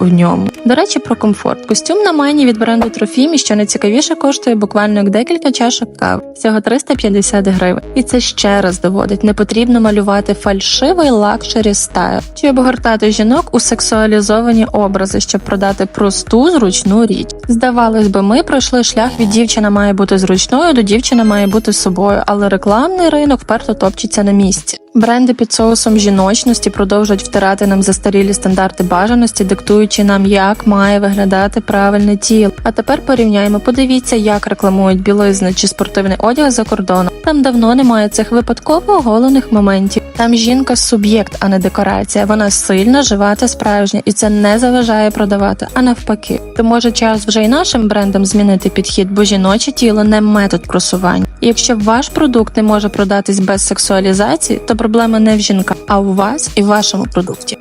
в ньому. До речі, про комфорт. Костюм на майні від бренду Трофімі, що найцікавіше, коштує буквально як декілька чашок кави, всього 350 гривень. І це ще раз доводить, не потрібно малювати фальшивий лакшері стайл чи обгортати жінок у сексуалізовані образи, щоб продати просту зручну річ. Здавалось би, ми пройшли шлях від дівчина має бути зручною до дівчина має бути собою, але рекламний ринок вперто топчеться на місці. Бренди під соусом жіночності продовжують втирати нам застарілі стандарти бажаності, диктуючи нам, як має виглядати правильне тіло. А тепер порівняємо. Подивіться, як рекламують білизну чи спортивний одяг за кордоном. Там давно немає цих випадково оголених моментів. Там жінка суб'єкт, а не декорація. Вона сильна, жива та справжня, і це не заважає продавати, а навпаки. То може час вже й нашим брендам змінити підхід, бо жіноче тіло не метод просування. І якщо ваш продукт не може продатись без сексуалізації, то проблема не в жінках, а у вас і в вашому продукті.